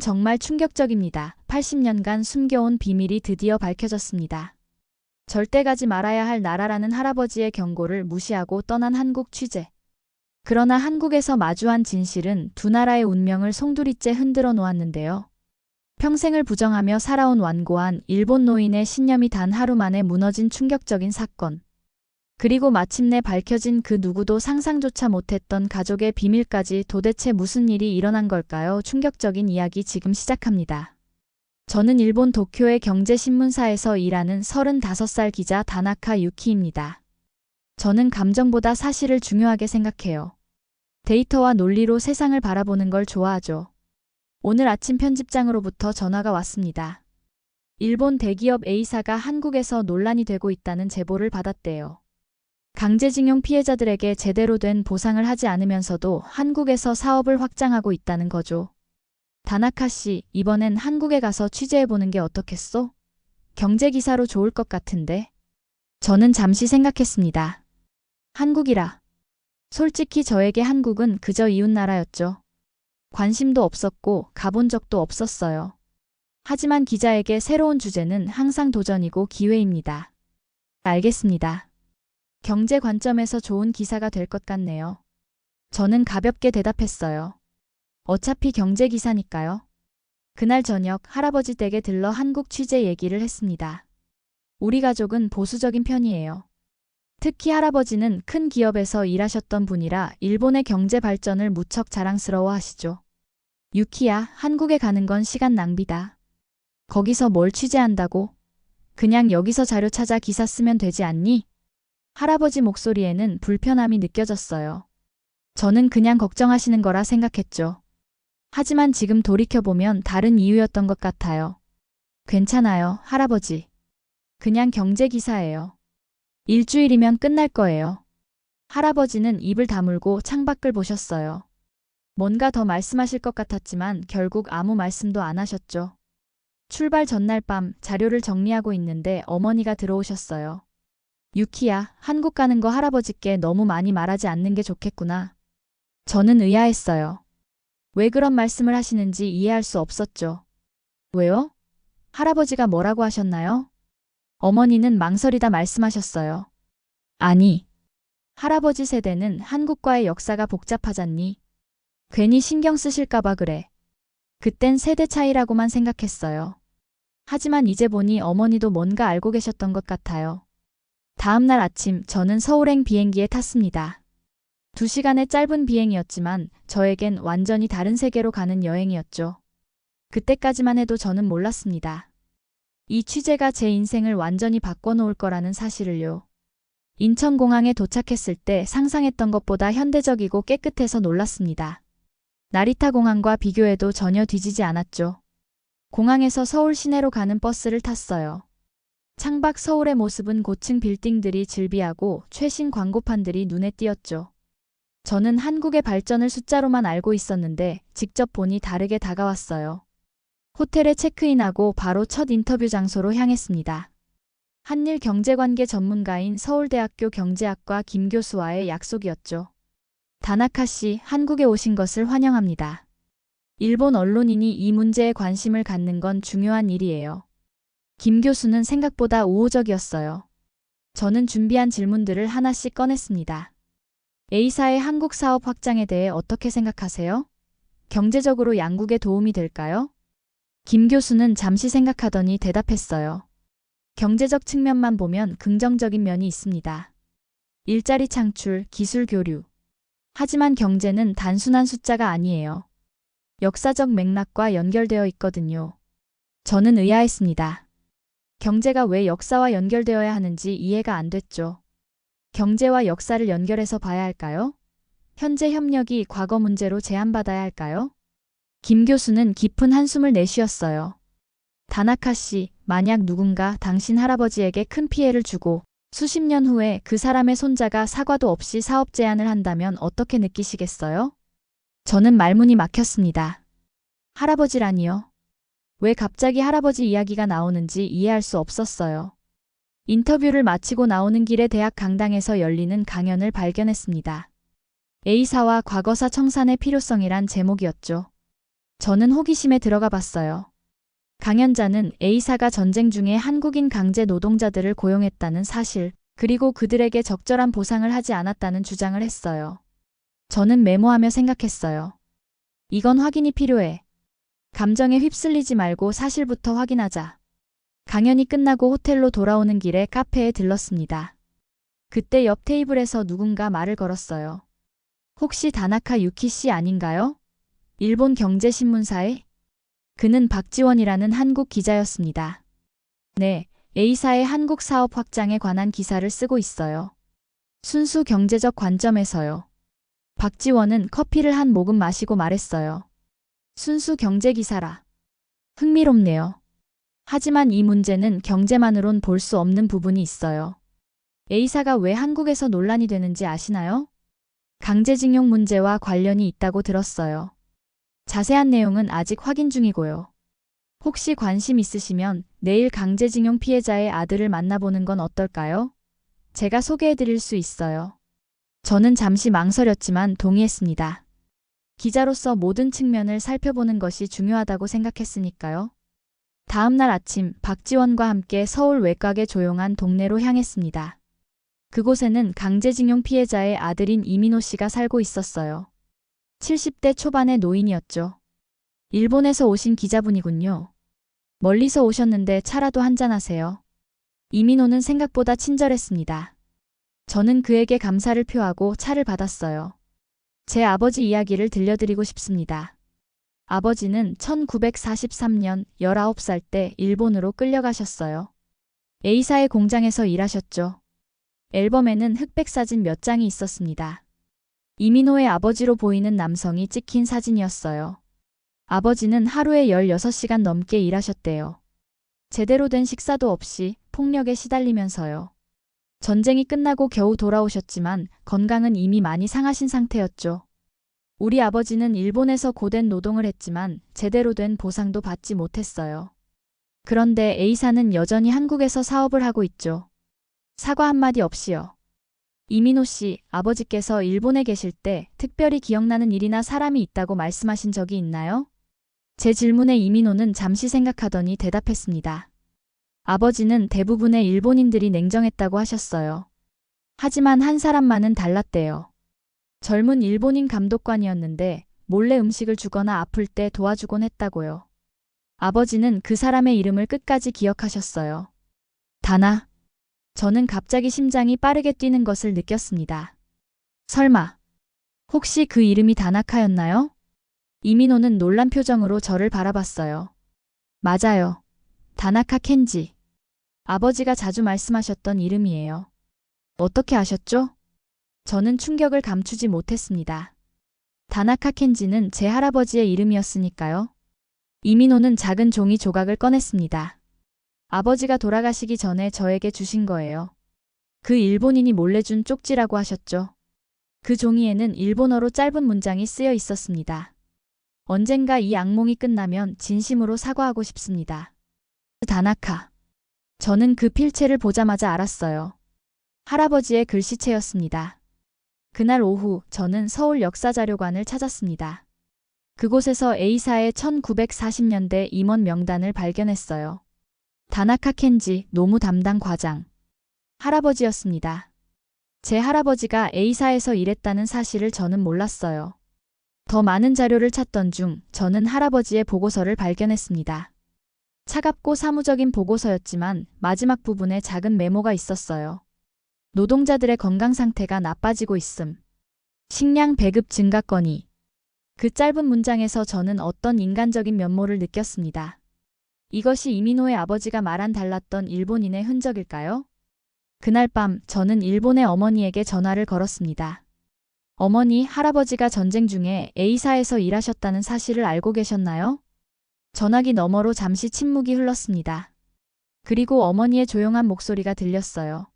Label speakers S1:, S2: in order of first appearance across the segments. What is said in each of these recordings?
S1: 정말 충격적입니다. 80년간 숨겨온 비밀이 드디어 밝혀졌습니다. 절대 가지 말아야 할 나라라는 할아버지의 경고를 무시하고 떠난 한국 취재. 그러나 한국에서 마주한 진실은 두 나라의 운명을 송두리째 흔들어 놓았는데요. 평생을 부정하며 살아온 완고한 일본 노인의 신념이 단 하루 만에 무너진 충격적인 사건. 그리고 마침내 밝혀진 그 누구도 상상조차 못했던 가족의 비밀까지 도대체 무슨 일이 일어난 걸까요? 충격적인 이야기 지금 시작합니다. 저는 일본 도쿄의 경제신문사에서 일하는 35살 기자 다나카 유키입니다. 저는 감정보다 사실을 중요하게 생각해요. 데이터와 논리로 세상을 바라보는 걸 좋아하죠. 오늘 아침 편집장으로부터 전화가 왔습니다. 일본 대기업 A사가 한국에서 논란이 되고 있다는 제보를 받았대요. 강제징용 피해자들에게 제대로 된 보상을 하지 않으면서도 한국에서 사업을 확장하고 있다는 거죠. 다나카 씨, 이번엔 한국에 가서 취재해보는 게 어떻겠소? 경제기사로 좋을 것 같은데. 저는 잠시 생각했습니다. 한국이라. 솔직히 저에게 한국은 그저 이웃나라였죠. 관심도 없었고 가본 적도 없었어요. 하지만 기자에게 새로운 주제는 항상 도전이고 기회입니다. 알겠습니다. 경제 관점에서 좋은 기사가 될 것 같네요. 저는 가볍게 대답했어요. 어차피 경제 기사니까요. 그날 저녁 할아버지 댁에 들러 한국 취재 얘기를 했습니다. 우리 가족은 보수적인 편이에요. 특히 할아버지는 큰 기업에서 일하셨던 분이라 일본의 경제 발전을 무척 자랑스러워 하시죠. 유키야, 한국에 가는 건 시간 낭비다. 거기서 뭘 취재한다고? 그냥 여기서 자료 찾아 기사 쓰면 되지 않니? 할아버지 목소리에는 불편함이 느껴졌어요. 저는 그냥 걱정하시는 거라 생각했죠. 하지만 지금 돌이켜보면 다른 이유였던 것 같아요. 괜찮아요, 할아버지. 그냥 경제 기사예요. 일주일이면 끝날 거예요. 할아버지는 입을 다물고 창밖을 보셨어요. 뭔가 더 말씀하실 것 같았지만 결국 아무 말씀도 안 하셨죠. 출발 전날 밤 자료를 정리하고 있는데 어머니가 들어오셨어요. 유키야, 한국 가는 거 할아버지께 너무 많이 말하지 않는 게 좋겠구나. 저는 의아했어요. 왜 그런 말씀을 하시는지 이해할 수 없었죠. 왜요? 할아버지가 뭐라고 하셨나요? 어머니는 망설이다 말씀하셨어요. 아니. 할아버지 세대는 한국과의 역사가 복잡하잖니. 괜히 신경 쓰실까봐 그래. 그땐 세대 차이라고만 생각했어요. 하지만 이제 보니 어머니도 뭔가 알고 계셨던 것 같아요. 다음 날 아침 저는 서울행 비행기에 탔습니다. 두 시간의 짧은 비행이었지만 저에겐 완전히 다른 세계로 가는 여행이었죠. 그때까지만 해도 저는 몰랐습니다. 이 취재가 제 인생을 완전히 바꿔놓을 거라는 사실을요. 인천공항에 도착했을 때 상상했던 것보다 현대적이고 깨끗해서 놀랐습니다. 나리타 공항과 비교해도 전혀 뒤지지 않았죠. 공항에서 서울 시내로 가는 버스를 탔어요. 창밖 서울의 모습은 고층 빌딩들이 즐비하고 최신 광고판들이 눈에 띄었죠. 저는 한국의 발전을 숫자로만 알고 있었는데 직접 보니 다르게 다가왔어요. 호텔에 체크인하고 바로 첫 인터뷰 장소로 향했습니다. 한일 경제관계 전문가인 서울대학교 경제학과 김 교수와의 약속이었죠. 다나카 씨, 한국에 오신 것을 환영합니다. 일본 언론인이 이 문제에 관심을 갖는 건 중요한 일이에요. 김 교수는 생각보다 우호적이었어요. 저는 준비한 질문들을 하나씩 꺼냈습니다. A사의 한국 사업 확장에 대해 어떻게 생각하세요? 경제적으로 양국에 도움이 될까요? 김 교수는 잠시 생각하더니 대답했어요. 경제적 측면만 보면 긍정적인 면이 있습니다. 일자리 창출, 기술 교류. 하지만 경제는 단순한 숫자가 아니에요. 역사적 맥락과 연결되어 있거든요. 저는 의아했습니다. 경제가 왜 역사와 연결되어야 하는지 이해가 안 됐죠. 경제와 역사를 연결해서 봐야 할까요? 현재 협력이 과거 문제로 제한받아야 할까요? 김 교수는 깊은 한숨을 내쉬었어요. 다나카 씨, 만약 누군가 당신 할아버지에게 큰 피해를 주고 수십 년 후에 그 사람의 손자가 사과도 없이 사업 제안을 한다면 어떻게 느끼시겠어요? 저는 말문이 막혔습니다. 할아버지라니요? 왜 갑자기 할아버지 이야기가 나오는지 이해할 수 없었어요. 인터뷰를 마치고 나오는 길에 대학 강당에서 열리는 강연을 발견했습니다. A사와 과거사 청산의 필요성이란 제목이었죠. 저는 호기심에 들어가 봤어요. 강연자는 A사가 전쟁 중에 한국인 강제 노동자들을 고용했다는 사실, 그리고 그들에게 적절한 보상을 하지 않았다는 주장을 했어요. 저는 메모하며 생각했어요. 이건 확인이 필요해. 감정에 휩쓸리지 말고 사실부터 확인하자. 강연이 끝나고 호텔로 돌아오는 길에 카페에 들렀습니다. 그때 옆 테이블에서 누군가 말을 걸었어요. 혹시 다나카 유키 씨 아닌가요? 일본 경제신문사의? 그는 박지원이라는 한국 기자였습니다. 네, A사의 한국 사업 확장에 관한 기사를 쓰고 있어요. 순수 경제적 관점에서요. 박지원은 커피를 한 모금 마시고 말했어요. 순수 경제 기사라. 흥미롭네요. 하지만 이 문제는 경제만으론 볼 수 없는 부분이 있어요. A사가 왜 한국에서 논란이 되는지 아시나요? 강제징용 문제와 관련이 있다고 들었어요. 자세한 내용은 아직 확인 중이고요. 혹시 관심 있으시면 내일 강제징용 피해자의 아들을 만나보는 건 어떨까요? 제가 소개해 드릴 수 있어요. 저는 잠시 망설였지만 동의했습니다. 기자로서 모든 측면을 살펴보는 것이 중요하다고 생각했으니까요. 다음 날 아침 박지원과 함께 서울 외곽의 조용한 동네로 향했습니다. 그곳에는 강제징용 피해자의 아들인 이민호 씨가 살고 있었어요. 70대 초반의 노인이었죠. 일본에서 오신 기자분이군요. 멀리서 오셨는데 차라도 한잔하세요. 이민호는 생각보다 친절했습니다. 저는 그에게 감사를 표하고 차를 받았어요. 제 아버지 이야기를 들려드리고 싶습니다. 아버지는 1943년 19살 때 일본으로 끌려가셨어요. A사의 공장에서 일하셨죠. 앨범에는 흑백 사진 몇 장이 있었습니다. 이민호의 아버지로 보이는 남성이 찍힌 사진이었어요. 아버지는 하루에 16시간 넘게 일하셨대요. 제대로 된 식사도 없이 폭력에 시달리면서요. 전쟁이 끝나고 겨우 돌아오셨지만 건강은 이미 많이 상하신 상태였죠. 우리 아버지는 일본에서 고된 노동을 했지만 제대로 된 보상도 받지 못했어요. 그런데 A사는 여전히 한국에서 사업을 하고 있죠. 사과 한마디 없이요. 이민호 씨, 아버지께서 일본에 계실 때 특별히 기억나는 일이나 사람이 있다고 말씀하신 적이 있나요? 제 질문에 이민호는 잠시 생각하더니 대답했습니다. 아버지는 대부분의 일본인들이 냉정했다고 하셨어요. 하지만 한 사람만은 달랐대요. 젊은 일본인 감독관이었는데 몰래 음식을 주거나 아플 때 도와주곤 했다고요. 아버지는 그 사람의 이름을 끝까지 기억하셨어요. 다나. 저는 갑자기 심장이 빠르게 뛰는 것을 느꼈습니다. 설마. 혹시 그 이름이 다나카였나요? 이민호는 놀란 표정으로 저를 바라봤어요. 맞아요. 다나카 켄지. 아버지가 자주 말씀하셨던 이름이에요. 어떻게 아셨죠? 저는 충격을 감추지 못했습니다. 다나카 켄지는 제 할아버지의 이름이었으니까요. 이민호는 작은 종이 조각을 꺼냈습니다. 아버지가 돌아가시기 전에 저에게 주신 거예요. 그 일본인이 몰래 준 쪽지라고 하셨죠. 그 종이에는 일본어로 짧은 문장이 쓰여 있었습니다. 언젠가 이 악몽이 끝나면 진심으로 사과하고 싶습니다. 다나카. 저는 그 필체를 보자마자 알았어요. 할아버지의 글씨체였습니다. 그날 오후 저는 서울 역사자료관을 찾았습니다. 그곳에서 A사의 1940년대 임원 명단을 발견했어요. 다나카 켄지 노무 담당 과장. 할아버지였습니다. 제 할아버지가 A사에서 일했다는 사실을 저는 몰랐어요. 더 많은 자료를 찾던 중 저는 할아버지의 보고서를 발견했습니다. 차갑고 사무적인 보고서였지만 마지막 부분에 작은 메모가 있었어요. 노동자들의 건강 상태가 나빠지고 있음. 식량 배급 증가 건이. 그 짧은 문장에서 저는 어떤 인간적인 면모를 느꼈습니다. 이것이 이민호의 아버지가 말한 달랐던 일본인의 흔적일까요? 그날 밤 저는 일본의 어머니에게 전화를 걸었습니다. 어머니, 할아버지가 전쟁 중에 A사에서 일하셨다는 사실을 알고 계셨나요? 전화기 너머로 잠시 침묵이 흘렀습니다. 그리고 어머니의 조용한 목소리가 들렸어요.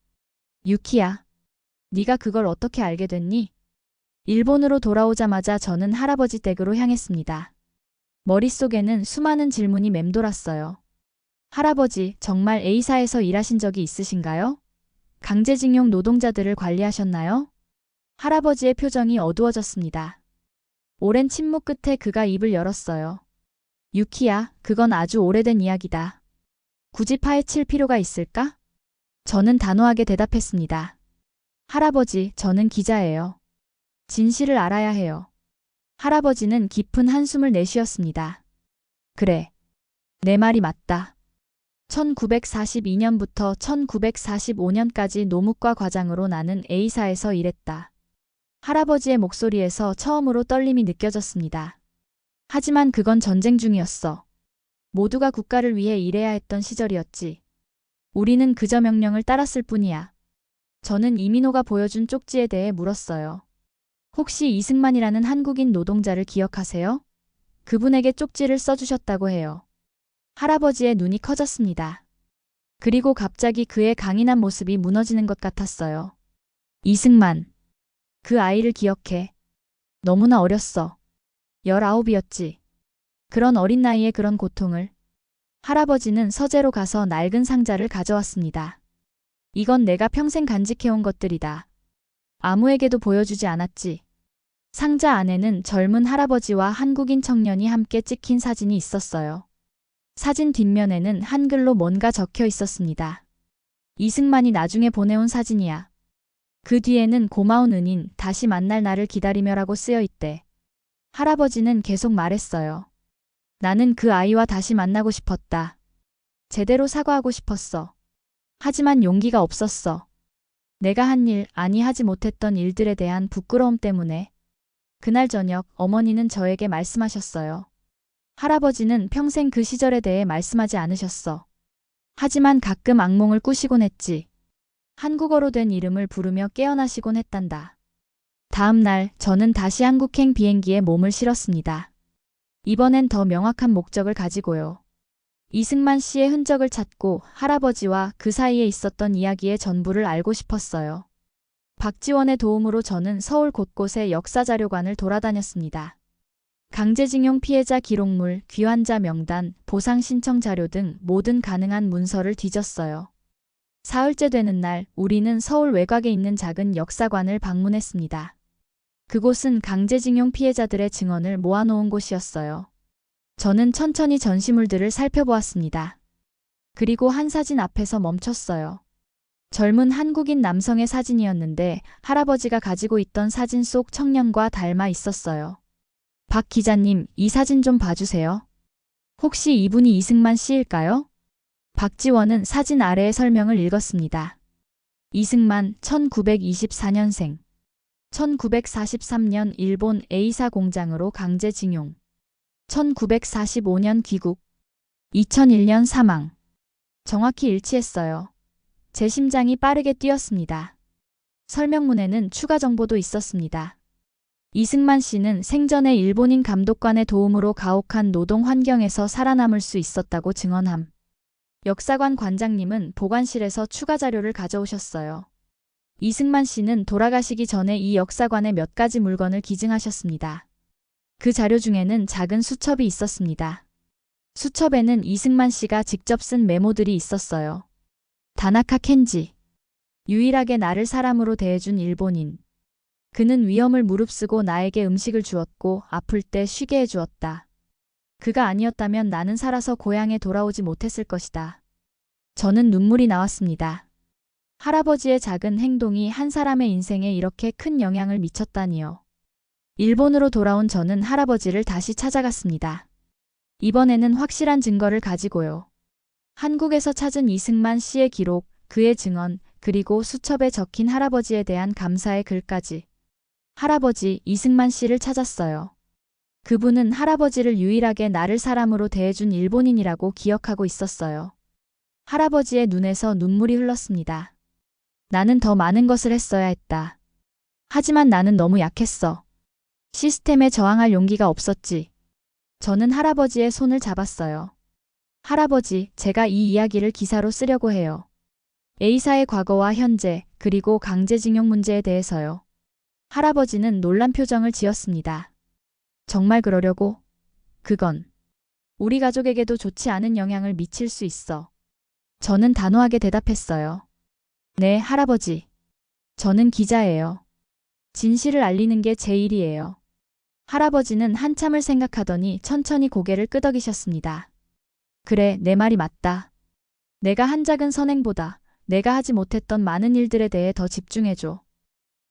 S1: 유키야. 네가 그걸 어떻게 알게 됐니? 일본으로 돌아오자마자 저는 할아버지 댁으로 향했습니다. 머릿속에는 수많은 질문이 맴돌았어요. 할아버지, 정말 A사에서 일하신 적이 있으신가요? 강제징용 노동자들을 관리하셨나요? 할아버지의 표정이 어두워졌습니다. 오랜 침묵 끝에 그가 입을 열었어요. 유키야, 그건 아주 오래된 이야기다. 굳이 파헤칠 필요가 있을까? 저는 단호하게 대답했습니다. 할아버지, 저는 기자예요. 진실을 알아야 해요. 할아버지는 깊은 한숨을 내쉬었습니다. 그래. 내 말이 맞다. 1942년부터 1945년까지 노무과 과장으로 나는 A사에서 일했다. 할아버지의 목소리에서 처음으로 떨림이 느껴졌습니다. 하지만 그건 전쟁 중이었어. 모두가 국가를 위해 일해야 했던 시절이었지. 우리는 그저 명령을 따랐을 뿐이야. 저는 이민호가 보여준 쪽지에 대해 물었어요. 혹시 이승만이라는 한국인 노동자를 기억하세요? 그분에게 쪽지를 써주셨다고 해요. 할아버지의 눈이 커졌습니다. 그리고 갑자기 그의 강인한 모습이 무너지는 것 같았어요. 이승만. 그 아이를 기억해. 너무나 어렸어. 열아홉이었지. 그런 어린 나이에 그런 고통을. 할아버지는 서재로 가서 낡은 상자를 가져왔습니다. 이건 내가 평생 간직해온 것들이다. 아무에게도 보여주지 않았지. 상자 안에는 젊은 할아버지와 한국인 청년이 함께 찍힌 사진이 있었어요. 사진 뒷면에는 한글로 뭔가 적혀 있었습니다. 이승만이 나중에 보내온 사진이야. 그 뒤에는 고마운 은인, 다시 만날 나를 기다리며라고 쓰여 있대. 할아버지는 계속 말했어요. 나는 그 아이와 다시 만나고 싶었다. 제대로 사과하고 싶었어. 하지만 용기가 없었어. 내가 한 일, 아니 하지 못했던 일들에 대한 부끄러움 때문에. 그날 저녁 어머니는 저에게 말씀하셨어요. 할아버지는 평생 그 시절에 대해 말씀하지 않으셨어. 하지만 가끔 악몽을 꾸시곤 했지. 한국어로 된 이름을 부르며 깨어나시곤 했단다. 다음 날 저는 다시 한국행 비행기에 몸을 실었습니다. 이번엔 더 명확한 목적을 가지고요. 이승만 씨의 흔적을 찾고 할아버지와 그 사이에 있었던 이야기의 전부를 알고 싶었어요. 박지원의 도움으로 저는 서울 곳곳의 역사자료관을 돌아다녔습니다. 강제징용 피해자 기록물, 귀환자 명단, 보상 신청 자료 등 모든 가능한 문서를 뒤졌어요. 사흘째 되는 날 우리는 서울 외곽에 있는 작은 역사관을 방문했습니다. 그곳은 강제징용 피해자들의 증언을 모아놓은 곳이었어요. 저는 천천히 전시물들을 살펴보았습니다. 그리고 한 사진 앞에서 멈췄어요. 젊은 한국인 남성의 사진이었는데 할아버지가 가지고 있던 사진 속 청년과 닮아 있었어요. 박 기자님, 이 사진 좀 봐주세요. 혹시 이분이 이승만 씨일까요? 박지원은 사진 아래의 설명을 읽었습니다. 이승만 1924년생. 1943년 일본 A사 공장으로 강제징용. 1945년 귀국. 2001년 사망. 정확히 일치했어요. 제 심장이 빠르게 뛰었습니다. 설명문에는 추가 정보도 있었습니다. 이승만 씨는 생전에 일본인 감독관의 도움으로 가혹한 노동 환경에서 살아남을 수 있었다고 증언함. 역사관 관장님은 보관실에서 추가 자료를 가져오셨어요. 이승만 씨는 돌아가시기 전에 이 역사관에 몇 가지 물건을 기증하셨습니다. 그 자료 중에는 작은 수첩이 있었습니다. 수첩에는 이승만 씨가 직접 쓴 메모들이 있었어요. 다나카 켄지. 유일하게 나를 사람으로 대해준 일본인. 그는 위험을 무릅쓰고 나에게 음식을 주었고 아플 때 쉬게 해주었다. 그가 아니었다면 나는 살아서 고향에 돌아오지 못했을 것이다. 저는 눈물이 나왔습니다. 할아버지의 작은 행동이 한 사람의 인생에 이렇게 큰 영향을 미쳤다니요. 일본으로 돌아온 저는 할아버지를 다시 찾아갔습니다. 이번에는 확실한 증거를 가지고요. 한국에서 찾은 이승만 씨의 기록, 그의 증언, 그리고 수첩에 적힌 할아버지에 대한 감사의 글까지. 할아버지 이승만 씨를 찾았어요. 그분은 할아버지를 유일하게 나를 사람으로 대해준 일본인이라고 기억하고 있었어요. 할아버지의 눈에서 눈물이 흘렀습니다. 나는 더 많은 것을 했어야 했다. 하지만 나는 너무 약했어. 시스템에 저항할 용기가 없었지. 저는 할아버지의 손을 잡았어요. 할아버지, 제가 이 이야기를 기사로 쓰려고 해요. A사의 과거와 현재, 그리고 강제징용 문제에 대해서요. 할아버지는 놀란 표정을 지었습니다. 정말 그러려고? 그건 우리 가족에게도 좋지 않은 영향을 미칠 수 있어. 저는 단호하게 대답했어요. 네, 할아버지. 저는 기자예요. 진실을 알리는 게 제 일이에요. 할아버지는 한참을 생각하더니 천천히 고개를 끄덕이셨습니다. 그래, 내 말이 맞다. 내가 한 작은 선행보다 내가 하지 못했던 많은 일들에 대해 더 집중해줘.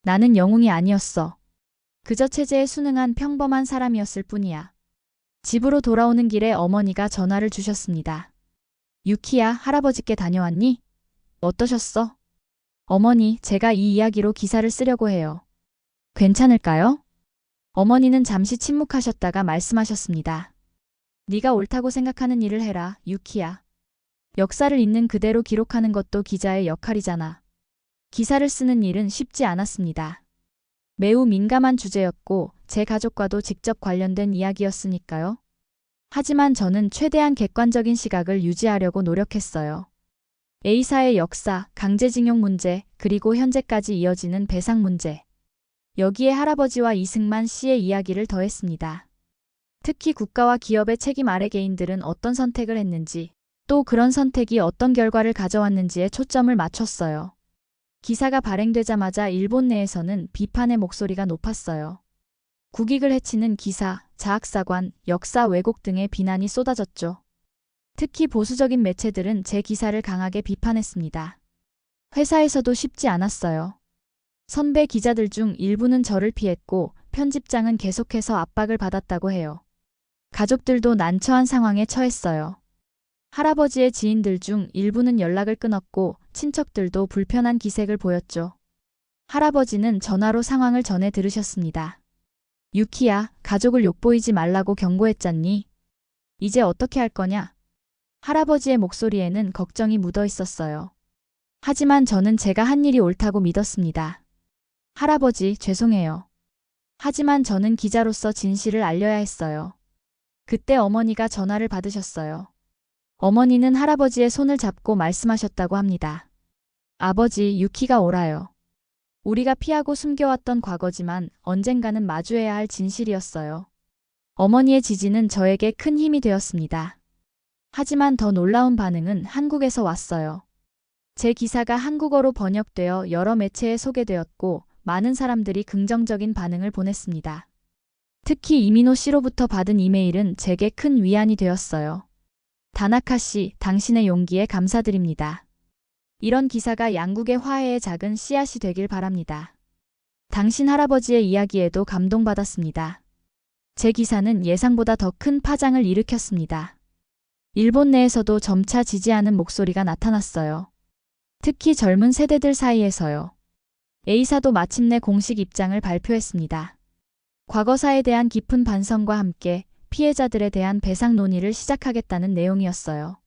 S1: 나는 영웅이 아니었어. 그저 체제에 순응한 평범한 사람이었을 뿐이야. 집으로 돌아오는 길에 어머니가 전화를 주셨습니다. 유키야, 할아버지께 다녀왔니? 어떠셨어? 어머니, 제가 이 이야기로 기사를 쓰려고 해요. 괜찮을까요? 어머니는 잠시 침묵하셨다가 말씀하셨습니다. 네가 옳다고 생각하는 일을 해라, 유키야. 역사를 있는 그대로 기록하는 것도 기자의 역할이잖아. 기사를 쓰는 일은 쉽지 않았습니다. 매우 민감한 주제였고 제 가족과도 직접 관련된 이야기였으니까요. 하지만 저는 최대한 객관적인 시각을 유지하려고 노력했어요. A사의 역사, 강제징용 문제, 그리고 현재까지 이어지는 배상 문제. 여기에 할아버지와 이승만 씨의 이야기를 더했습니다. 특히 국가와 기업의 책임 아래 개인들은 어떤 선택을 했는지, 또 그런 선택이 어떤 결과를 가져왔는지에 초점을 맞췄어요. 기사가 발행되자마자 일본 내에서는 비판의 목소리가 높았어요. 국익을 해치는 기사, 자학사관, 역사 왜곡 등의 비난이 쏟아졌죠. 특히 보수적인 매체들은 제 기사를 강하게 비판했습니다. 회사에서도 쉽지 않았어요. 선배 기자들 중 일부는 저를 피했고 편집장은 계속해서 압박을 받았다고 해요. 가족들도 난처한 상황에 처했어요. 할아버지의 지인들 중 일부는 연락을 끊었고 친척들도 불편한 기색을 보였죠. 할아버지는 전화로 상황을 전해 들으셨습니다. 유키야, 가족을 욕보이지 말라고 경고했잖니? 이제 어떻게 할 거냐? 할아버지의 목소리에는 걱정이 묻어 있었어요. 하지만 저는 제가 한 일이 옳다고 믿었습니다. 할아버지, 죄송해요. 하지만 저는 기자로서 진실을 알려야 했어요. 그때 어머니가 전화를 받으셨어요. 어머니는 할아버지의 손을 잡고 말씀하셨다고 합니다. 아버지, 유키가 옳아요. 우리가 피하고 숨겨왔던 과거지만 언젠가는 마주해야 할 진실이었어요. 어머니의 지지는 저에게 큰 힘이 되었습니다. 하지만 더 놀라운 반응은 한국에서 왔어요. 제 기사가 한국어로 번역되어 여러 매체에 소개되었고 많은 사람들이 긍정적인 반응을 보냈습니다. 특히 이민호 씨로부터 받은 이메일은 제게 큰 위안이 되었어요. 다나카 씨, 당신의 용기에 감사드립니다. 이런 기사가 양국의 화해의 작은 씨앗이 되길 바랍니다. 당신 할아버지의 이야기에도 감동받았습니다. 제 기사는 예상보다 더 큰 파장을 일으켰습니다. 일본 내에서도 점차 지지하는 목소리가 나타났어요. 특히 젊은 세대들 사이에서요. A사도 마침내 공식 입장을 발표했습니다. 과거사에 대한 깊은 반성과 함께 피해자들에 대한 배상 논의를 시작하겠다는 내용이었어요.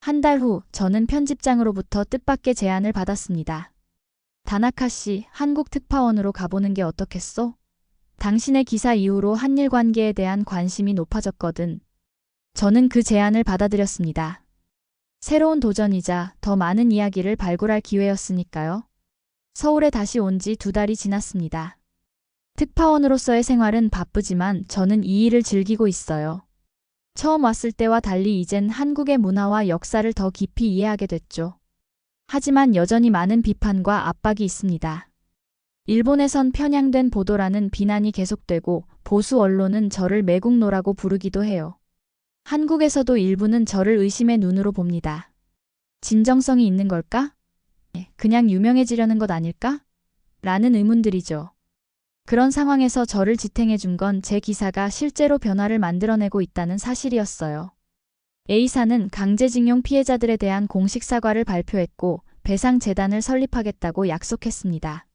S1: 한 달 후 저는 편집장으로부터 뜻밖의 제안을 받았습니다. 다나카 씨, 한국 특파원으로 가보는 게 어떻겠소? 당신의 기사 이후로 한일 관계에 대한 관심이 높아졌거든. 저는 그 제안을 받아들였습니다. 새로운 도전이자 더 많은 이야기를 발굴할 기회였으니까요. 서울에 다시 온 지 두 달이 지났습니다. 특파원으로서의 생활은 바쁘지만 저는 이 일을 즐기고 있어요. 처음 왔을 때와 달리 이젠 한국의 문화와 역사를 더 깊이 이해하게 됐죠. 하지만 여전히 많은 비판과 압박이 있습니다. 일본에선 편향된 보도라는 비난이 계속되고 보수 언론은 저를 매국노라고 부르기도 해요. 한국에서도 일부는 저를 의심의 눈으로 봅니다. 진정성이 있는 걸까? 그냥 유명해지려는 것 아닐까? 라는 의문들이죠. 그런 상황에서 저를 지탱해 준 건 제 기사가 실제로 변화를 만들어내고 있다는 사실이었어요. A사는 강제징용 피해자들에 대한 공식 사과를 발표했고 배상재단을 설립하겠다고 약속했습니다.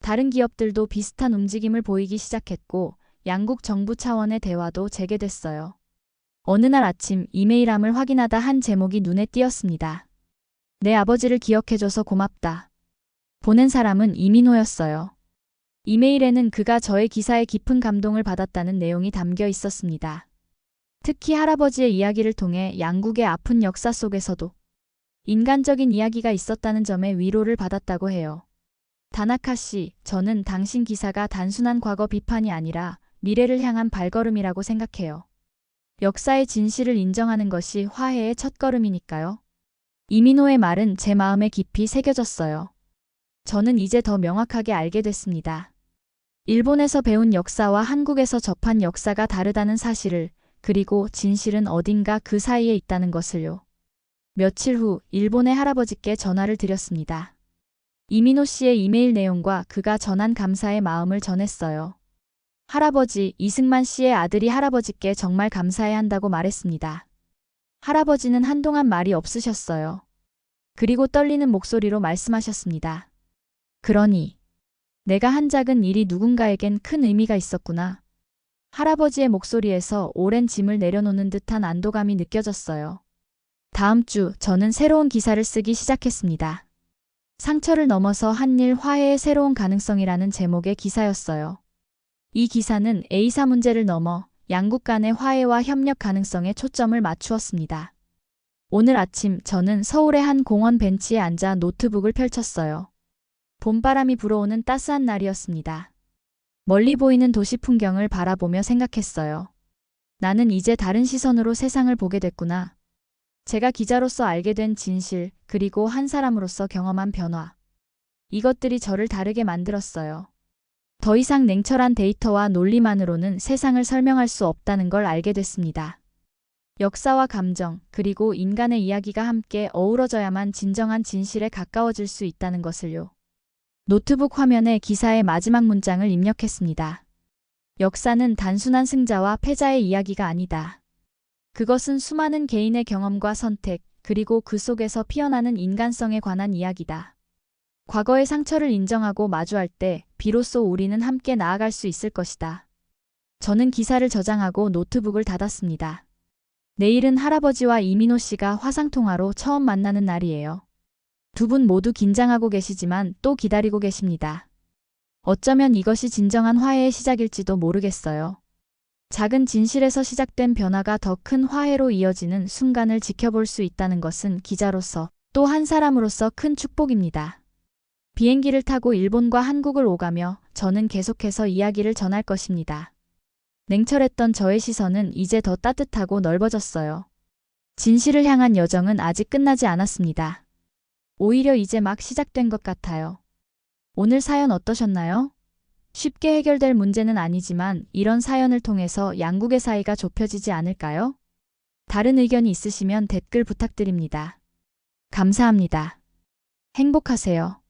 S1: 다른 기업들도 비슷한 움직임을 보이기 시작했고 양국 정부 차원의 대화도 재개됐어요. 어느 날 아침 이메일함을 확인하다 한 제목이 눈에 띄었습니다. 내 아버지를 기억해줘서 고맙다. 보낸 사람은 이민호였어요. 이메일에는 그가 저의 기사에 깊은 감동을 받았다는 내용이 담겨 있었습니다. 특히 할아버지의 이야기를 통해 양국의 아픈 역사 속에서도 인간적인 이야기가 있었다는 점에 위로를 받았다고 해요. 다나카 씨, 저는 당신 기사가 단순한 과거 비판이 아니라 미래를 향한 발걸음이라고 생각해요. 역사의 진실을 인정하는 것이 화해의 첫걸음이니까요. 이민호의 말은 제 마음에 깊이 새겨졌어요. 저는 이제 더 명확하게 알게 됐습니다. 일본에서 배운 역사와 한국에서 접한 역사가 다르다는 사실을, 그리고 진실은 어딘가 그 사이에 있다는 것을요. 며칠 후 일본의 할아버지께 전화를 드렸습니다. 이민호 씨의 이메일 내용과 그가 전한 감사의 마음을 전했어요. 할아버지 이승만 씨의 아들이 할아버지께 정말 감사해야 한다고 말했습니다. 할아버지는 한동안 말이 없으셨어요. 그리고 떨리는 목소리로 말씀하셨습니다. 그러니 내가 한 작은 일이 누군가에겐 큰 의미가 있었구나. 할아버지의 목소리에서 오랜 짐을 내려놓는 듯한 안도감이 느껴졌어요. 다음 주 저는 새로운 기사를 쓰기 시작했습니다. 상처를 넘어서 한일 화해의 새로운 가능성이라는 제목의 기사였어요. 이 기사는 A사 문제를 넘어 양국 간의 화해와 협력 가능성에 초점을 맞추었습니다. 오늘 아침 저는 서울의 한 공원 벤치에 앉아 노트북을 펼쳤어요. 봄바람이 불어오는 따스한 날이었습니다. 멀리 보이는 도시 풍경을 바라보며 생각했어요. 나는 이제 다른 시선으로 세상을 보게 됐구나. 제가 기자로서 알게 된 진실, 그리고 한 사람으로서 경험한 변화. 이것들이 저를 다르게 만들었어요. 더 이상 냉철한 데이터와 논리만으로는 세상을 설명할 수 없다는 걸 알게 됐습니다. 역사와 감정, 그리고 인간의 이야기가 함께 어우러져야만 진정한 진실에 가까워질 수 있다는 것을요. 노트북 화면에 기사의 마지막 문장을 입력했습니다. 역사는 단순한 승자와 패자의 이야기가 아니다. 그것은 수많은 개인의 경험과 선택, 그리고 그 속에서 피어나는 인간성에 관한 이야기다. 과거의 상처를 인정하고 마주할 때 비로소 우리는 함께 나아갈 수 있을 것이다. 저는 기사를 저장하고 노트북을 닫았습니다. 내일은 할아버지와 이민호 씨가 화상통화로 처음 만나는 날이에요. 두 분 모두 긴장하고 계시지만 또 기다리고 계십니다. 어쩌면 이것이 진정한 화해의 시작일지도 모르겠어요. 작은 진실에서 시작된 변화가 더 큰 화해로 이어지는 순간을 지켜볼 수 있다는 것은 기자로서 또 한 사람으로서 큰 축복입니다. 비행기를 타고 일본과 한국을 오가며 저는 계속해서 이야기를 전할 것입니다. 냉철했던 저의 시선은 이제 더 따뜻하고 넓어졌어요. 진실을 향한 여정은 아직 끝나지 않았습니다. 오히려 이제 막 시작된 것 같아요. 오늘 사연 어떠셨나요? 쉽게 해결될 문제는 아니지만 이런 사연을 통해서 양국의 사이가 좁혀지지 않을까요? 다른 의견이 있으시면 댓글 부탁드립니다. 감사합니다. 행복하세요.